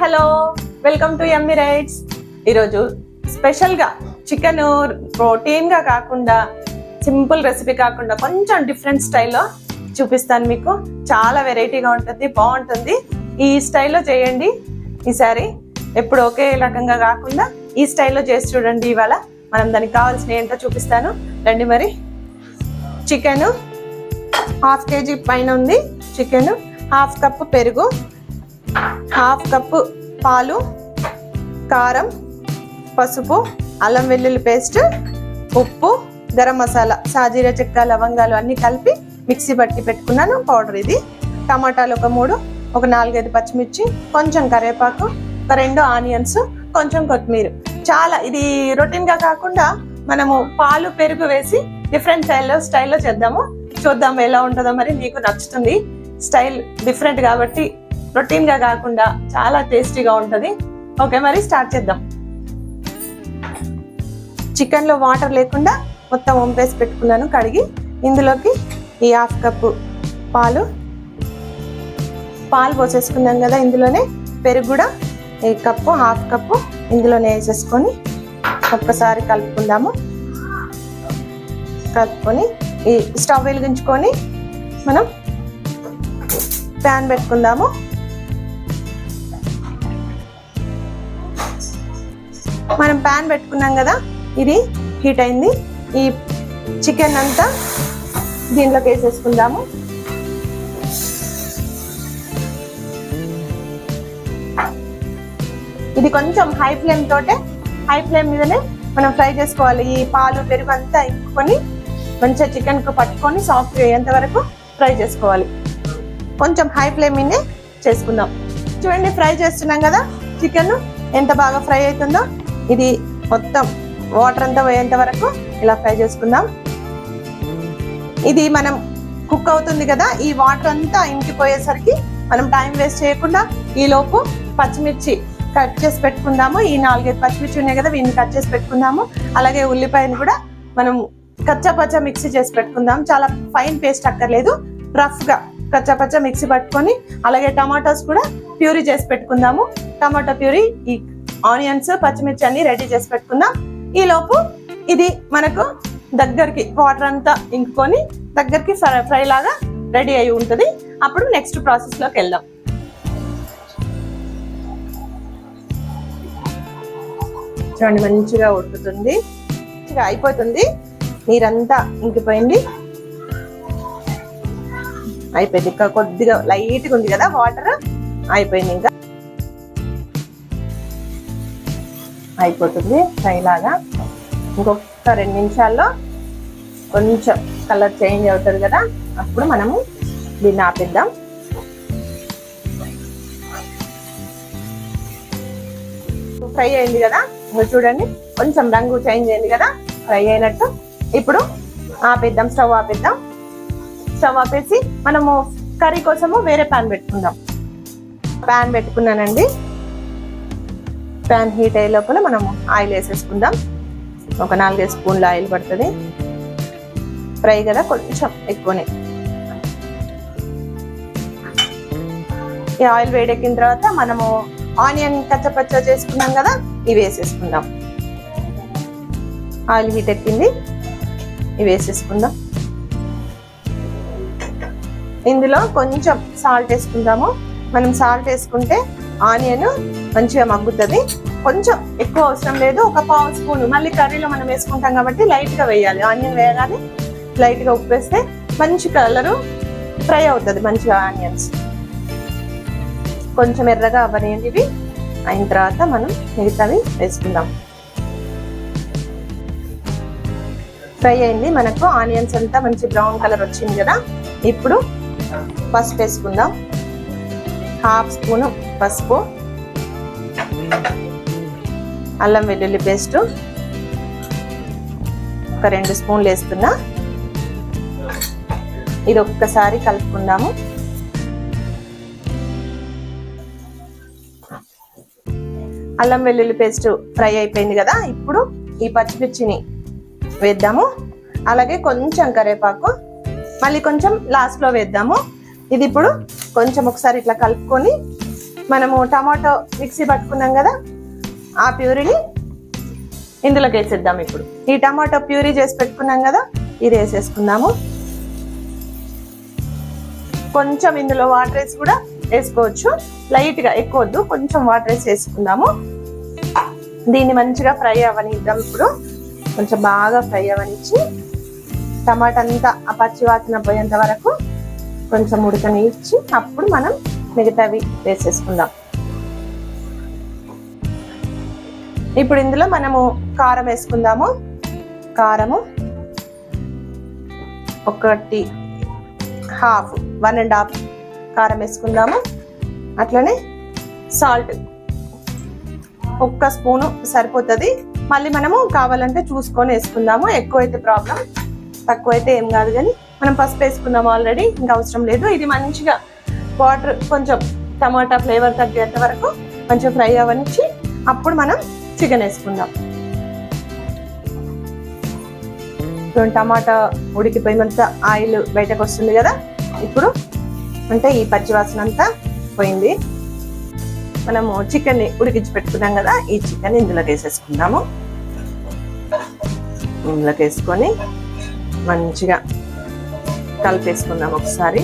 Hello welcome to yummy rights. ఈరోజు స్పెషల్గా chicken ప్రోటీన్గా కాకుండా సింపుల్ రెసిపీ కాకుండా కొంచెం డిఫరెంట్ స్టైల్లో చూపిస్తాను మీకు. చాలా వెరైటీగా ఉంటుంది బాగుంటుంది. ఈ స్టైల్లో చేయండి. ఈసారి ఎప్పుడు ఒకే రకంగా కాకుండా ఈ స్టైల్లో చేసి చూడండి ఇవాళ. మనం దానికి కావాల్సిన ఏంటో చూపిస్తాను. రండి మరి. చికెను హాఫ్ కేజీ పైన ఉంది. చికెను హాఫ్ కప్ పెరుగు. హాఫ్ కప్పు పాలు కారం పసుపు అల్లం వెల్లుల్లి పేస్ట్ ఉప్పు గరం మసాలా సాజీర చెక్క లవంగాలు అన్నీ కలిపి మిక్సీ పట్టి పెట్టుకున్నాను. పౌడర్ ఇది. టమాటాలు ఒక మూడు ఒక నాలుగైదు పచ్చిమిర్చి కొంచెం కరివేపాకు ఒక రెండు ఆనియన్స్ కొంచెం కొత్తిమీర. చాలా ఇది రొటీన్గా కాకుండా మనము పాలు పెరుగు వేసి డిఫరెంట్ స్టైల్లో స్టైల్లో చేద్దాము. చూద్దాం ఎలా ఉంటుందో మరి మీకు నచ్చుతుంది. స్టైల్ డిఫరెంట్ కాబట్టి రొటీన్గా కాకుండా చాలా టేస్టీగా ఉంటుంది. ఓకే మరి స్టార్ట్ చేద్దాం. చికెన్లో వాటర్ లేకుండా మొత్తం వంపేసి పెట్టుకున్నాను కడిగి ఇందులోకి ఈ హాఫ్ కప్పు పాలు. పాలు పోసేసుకున్నాం కదా ఇందులోనే పెరుగు కూడా ఈ కప్పు హాఫ్ కప్పు ఇందులోనే వేసేసుకొని ఒక్కసారి కలుపుకుందాము. కలుపుకొని ఈ స్టవ్ వెలిగించుకొని మనం ప్యాన్ పెట్టుకుందాము. మనం ప్యాన్ పెట్టుకున్నాం కదా ఇది హీట్ అయింది. ఈ చికెన్ అంతా దీంట్లోకి వేసేసుకుందాము. ఇది కొంచెం హై ఫ్లేమ్ తోటే హై ఫ్లేమ్ మీదనే మనం ఫ్రై చేసుకోవాలి. ఈ పాలు పెరుగు అంతా ఎక్కుకొని మంచిగా చికెన్కు పట్టుకొని సాఫ్ట్ అయ్యేంత వరకు ఫ్రై చేసుకోవాలి. కొంచెం హై ఫ్లేమ్ మీదే చేసుకుందాం. చూడండి ఫ్రై చేస్తున్నాం కదా చికెన్ ఎంత బాగా ఫ్రై అవుతుందో. ఇది మొత్తం వాటర్ అంతా పోయేంత వరకు ఇలా ఫ్రై చేసుకుందాం. ఇది మనం కుక్ అవుతుంది కదా ఈ వాటర్ అంతా ఇంకిపోయేసరికి మనం టైం వేస్ట్ చేయకుండా ఈలోపు పచ్చిమిర్చి కట్ చేసి పెట్టుకుందాము. ఈ నాలుగైదు పచ్చిమిర్చి ఉన్నాయి కదా వీటిని కట్ చేసి పెట్టుకుందాము. అలాగే ఉల్లిపాయను కూడా మనం కచ్చాపచ్చా మిక్సీ చేసి పెట్టుకుందాం. చాలా ఫైన్ పేస్ట్ అక్కర్లేదు. రఫ్గా గా మిక్సీ పట్టుకొని అలాగే టమాటోస్ కూడా ప్యూరీ చేసి పెట్టుకుందాము. టమాటో ప్యూరీ ఈ ఆనియన్స్ పచ్చిమిర్చి అన్ని రెడీ చేసి పెట్టుకుందాం. ఈలోపు ఇది మనకు దగ్గరికి వాటర్ అంతా ఇంకుకొని దగ్గరికి ఫ్రై లాగా రెడీ అయి ఉంటుంది. అప్పుడు నెక్స్ట్ ప్రాసెస్లోకి వెళ్దాం. చూడండి మంచిగా ఉడుకుతుంది. మంచిగా అయిపోతుంది. నీరంతా ఇంకిపోయింది. అయిపోయింది. ఇంకా కొద్దిగా లైట్గా ఉంది కదా వాటర్ అయిపోయింది ఇంకా. అయిపోతుంది. ఫ్రై లాగా ఇంకొక రెండు నిమిషాల్లో కొంచెం కలర్ చేంజ్ అవుతుంది కదా అప్పుడు మనము దీన్ని ఆపేద్దాం. ఫ్రై అయింది కదా చూడండి కొంచెం రంగు చేంజ్ అయింది కదా ఫ్రై అయినట్టు. ఇప్పుడు ఆపేద్దాం స్టవ్ ఆపేద్దాం. స్టవ్ ఆపేసి మనము కర్రీ కోసము వేరే ప్యాన్ పెట్టుకుందాం. ప్యాన్ పెట్టుకున్నానండి. ప్యాన్ హీట్ అయ్యే లోపల మనం ఆయిల్ వేసేసుకుందాం. ఒక నాలుగైదు స్పూన్ల ఆయిల్ పడుతుంది. ఫ్రై కదా కొంచెం ఎక్కువనే. ఈ ఆయిల్ వేడెక్కిన తర్వాత మనము ఆనియన్ కచ్చపచ్చ చేసుకున్నాం కదా ఇవి వేసేసుకుందాం. ఆయిల్ హీట్ ఎక్కింది ఇవి వేసేసుకుందాం. ఇందులో కొంచెం సాల్ట్ వేసుకుందాము. మనం సాల్ట్ వేసుకుంటే ఆనియన్ మంచిగా మగ్గుతుంది. కొంచెం ఎక్కువ అవసరం లేదు. ఒక పావు స్పూన్ మళ్ళీ కర్రీలో మనం వేసుకుంటాం కాబట్టి లైట్గా వేయాలి. ఆనియన్ వేయగానే లైట్గా ఉప్పు వేస్తే మంచి కలరు ఫ్రై అవుతుంది మంచిగా ఆనియన్స్. కొంచెం ఎర్రగా అవ్వనియండి ఇవి అయిన తర్వాత మనం మిగతావి వేసుకుందాం. ఫ్రై అయింది. మనకు ఆనియన్స్ అంతా మంచి బ్రౌన్ కలర్ వచ్చింది కదా. ఇప్పుడు పసుపు వేసుకుందాం. హాఫ్ స్పూన్ పసుపు అల్లం వెల్లుల్లి పేస్ట్ ఒక రెండు స్పూన్లు వేస్తున్నా. ఇది ఒక్కసారి కలుపుకుందాము. అల్లం వెల్లుల్లి పేస్ట్ ఫ్రై అయిపోయింది కదా ఇప్పుడు ఈ పచ్చిమిర్చిని వేద్దాము. అలాగే కొంచెం కరివేపాకు మళ్ళీ కొంచెం లాస్ట్లో వేద్దాము. ఇది ఇప్పుడు కొంచెం ఒకసారి ఇట్లా కలుపుకొని మనము టమాటో మిక్సీ పట్టుకున్నాం కదా ఆ ప్యూరీని ఇందులోకి వేసేద్దాం ఇప్పుడు. ఈ టమాటో ప్యూరీ చేసి పెట్టుకున్నాం కదా ఇది వేసేసుకుందాము. కొంచెం ఇందులో వాటర్ వేసి కూడా వేసుకోవచ్చు. లైట్గా ఎక్కువ వద్దు కొంచెం వాటర్ వేసి వేసుకుందాము. దీన్ని మంచిగా ఫ్రై అవ్వనిద్దాం ఇప్పుడు. కొంచెం బాగా ఫ్రై అవ్వనిచ్చి టమాటా అంతా ఆ పచ్చి వాసన పోయేంత వరకు కొంచెం ఉడకనిచ్చి అప్పుడు మనం మిగతావి వేసేసుకుందాం. ఇప్పుడు ఇందులో మనము కారం వేసుకుందాము. కారము ఒకటి హాఫ్ వన్ అండ్ హాఫ్ కారం వేసుకుందాము. అట్లనే సాల్ట్ ఒక్క స్పూను సరిపోతుంది. మళ్ళీ మనము కావాలంటే చూసుకొని వేసుకుందాము. ఎక్కువ అయితే ప్రాబ్లం తక్కువ అయితే ఏం కాదు కానీ మనం పసుపు వేసుకున్నాము ఆల్రెడీ ఇంకా అవసరం లేదు. ఇది మంచిగా వాటర్ కొంచెం టమాటా ఫ్లేవర్ తగ్గేంత వరకు కొంచెం ఫ్రై అవ్వనిచ్చి అప్పుడు మనం చికెన్ వేసుకుందాం. చూడండి టమాటా ఉడికిపోయినంత ఆయిల్ బయటకు వస్తుంది కదా? ఇప్పుడు అంటే ఈ పచ్చివాసన అంతా పోయింది. మనము చికెన్ని ఉడికించి పెట్టుకున్నాం కదా ఈ చికెన్ ఇందులోకి వేసేసుకుందాము. ఇందులోకి వేసుకొని మంచిగా కలిపేసుకుందాం ఒకసారి.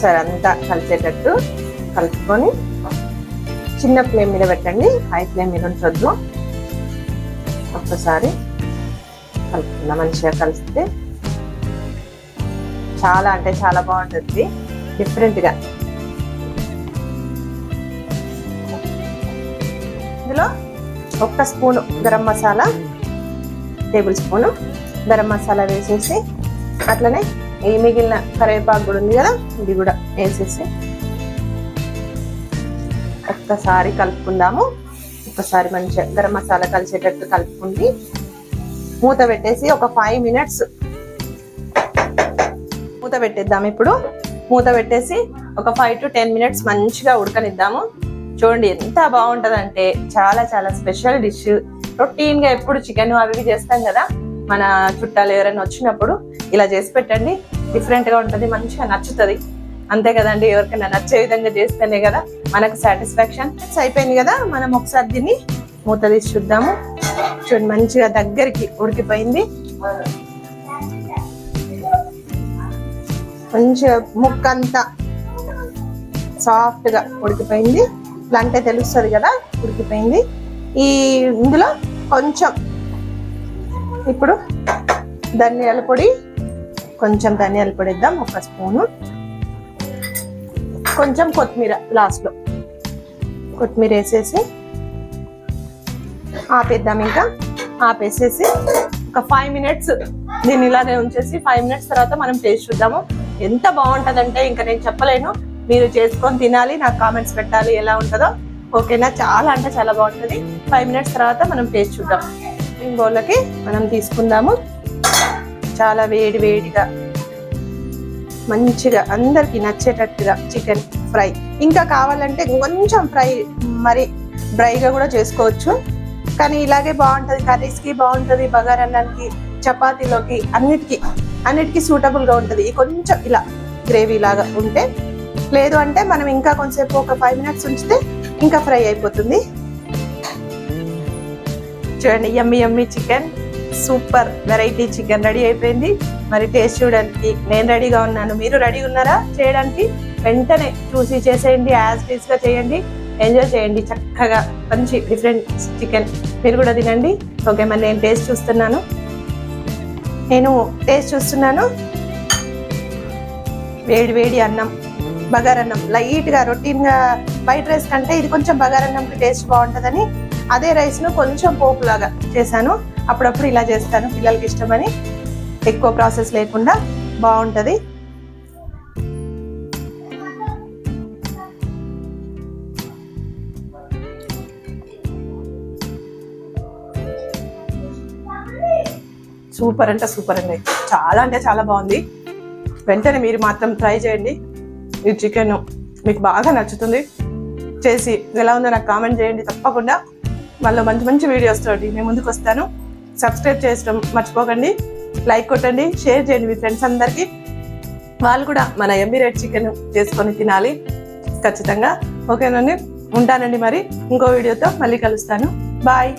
సరే అంతా కలిసేటట్టు కలుపుకొని చిన్న ఫ్లేమ్ మీద పెట్టండి. హై ఫ్లేమ్ మీద ఉంచొద్దు. ఒక్కసారి కలుపుకుందాం మంచిగా కలిస్తే చాలా అంటే చాలా బాగుంటుంది. డిఫరెంట్గా. ఇందులో ఒక్క spoon garam masala table spoon garam masala వేసేసి అట్లనే ఈ మిగిలిన కరివేపాకు కూడా ఉంది కదా ఇది కూడా వేసేసి ఒక్కసారి కలుపుకుందాము. ఒక్కసారి మంచిగా గరం మసాలా కలిసేటట్టు కలుపుకుంది. మూత పెట్టేసి ఒక ఫైవ్ మినిట్స్ మూత పెట్టేద్దాం ఇప్పుడు. మూత పెట్టేసి ఒక ఫైవ్ టు టెన్ మినిట్స్ మంచిగా ఉడకనిద్దాము. చూడండి ఎంత బాగుంటదంటే చాలా చాలా స్పెషల్ డిష్. రొటీన్గా ఎప్పుడు చికెన్ అవి చేస్తాం కదా మన చుట్టాలు ఎవరైనా వచ్చినప్పుడు ఇలా చేసి పెట్టండి. డిఫరెంట్గా ఉంటుంది మంచిగా నచ్చుతుంది. అంతే కదండి ఎవరికైనా నచ్చే విధంగా చేస్తేనే కదా మనకు సాటిస్ఫాక్షన్. అయిపోయింది కదా మనం ఒకసారి దీన్ని మూత తీసి చూద్దాము. చూడండి మంచిగా దగ్గరికి ఉడికిపోయింది. మంచిగా ముక్క అంతా సాఫ్ట్గా ఉడికిపోయింది. ఇట్లా అంటే తెలుస్తుంది కదా ఉడికిపోయింది. ఈ ఇందులో కొంచెం ఇప్పుడు ధనియాల పొడి కొంచెం ధనియాల పొడి ఇద్దాం ఒక స్పూను. కొంచెం కొత్తిమీర లాస్ట్లో. కొత్తిమీర వేసేసి ఆపేద్దాం ఇంకా. ఆపేసేసి ఒక ఫైవ్ మినిట్స్ దీన్ని ఇలానే ఉంచేసి ఫైవ్ మినిట్స్ తర్వాత మనం టేస్ట్ చూద్దాము. ఎంత బాగుంటుందంటే ఇంకా నేను చెప్పలేను. మీరు చేసుకొని తినాలి నాకు కామెంట్స్ పెట్టాలి ఎలా ఉంటుందో. ఓకేనా చాలా అంటే చాలా బాగుంటుంది. ఫైవ్ మినిట్స్ తర్వాత మనం టేస్ట్ చూద్దాం. స్ప్రింగ్ బౌల్లోకి మనం తీసుకుందాము. చాలా వేడి వేడిగా మంచిగా అందరికి నచ్చేటట్టుగా చికెన్ ఫ్రై ఇంకా కావాలంటే కొంచెం ఫ్రై మరి డ్రైగా కూడా చేసుకోవచ్చు. కానీ ఇలాగే బాగుంటుంది. కర్రీస్కి బాగుంటుంది. బగారా అన్నానికి చపాతీలోకి అన్నిటికీ అన్నిటికీ సూటబుల్గా ఉంటుంది. కొంచెం ఇలా గ్రేవీ లాగా ఉంటే లేదు అంటే మనం ఇంకా కొంచెంసేపు ఒక ఫైవ్ మినిట్స్ ఉంచితే ఇంకా ఫ్రై అయిపోతుంది. చూడండి yummy yummy chicken super variety chicken ready అయిపోయింది. మరి టేస్ట్ చూడడానికి నేను రెడీగా ఉన్నాను. మీరు రెడీ ఉన్నారా చేయడానికి? వెంటనే చూసి చేసేయండి యాజ్ టీస్గా చేయండి. ఎంజాయ్ చేయండి. చక్కగా మంచి డిఫరెంట్ చికెన్ మీరు కూడా తినండి. ఓకే మరి నేను టేస్ట్ చూస్తున్నాను. నేను టేస్ట్ చూస్తున్నాను. వేడి వేడి అన్నం. బగారన్నం. లైట్గా రొటీన్గా వైట్ రైస్ కంటే ఇది కొంచెం బగారన్నంకి టేస్ట్ బాగుంటుందని అదే రైస్ను కొంచెం పోపులాగా చేశాను. అప్పుడప్పుడు ఇలా చేస్తాను పిల్లలకి ఇష్టమని. ఎక్కువ ప్రాసెస్ లేకుండా బాగుంటుంది. సూపర్ అంటే సూపర్ అండి. చాలా అంటే చాలా బాగుంది. వెంటనే మీరు మాత్రం ట్రై చేయండి. ఈ చికెన్ మీకు బాగా నచ్చుతుంది. చేసి ఎలా ఉందో నాకు కామెంట్ చేయండి తప్పకుండా. మళ్ళీ మంచి మంచి వీడియోస్ తోటి నేను ముందుకు వస్తాను. సబ్స్క్రైబ్ చేసడం మర్చిపోకండి. లైక్ కొట్టండి షేర్ చేయండి మీ ఫ్రెండ్స్ అందరికీ. వాళ్ళు కూడా మన ఎంబీరేట్ చికెన్ చేసుకొని తినాలి. ఖచ్చితంగా. ఓకేనండి ఉంటానండి మరి. ఇంకో వీడియోతో మళ్ళీ కలుస్తాను. బాయ్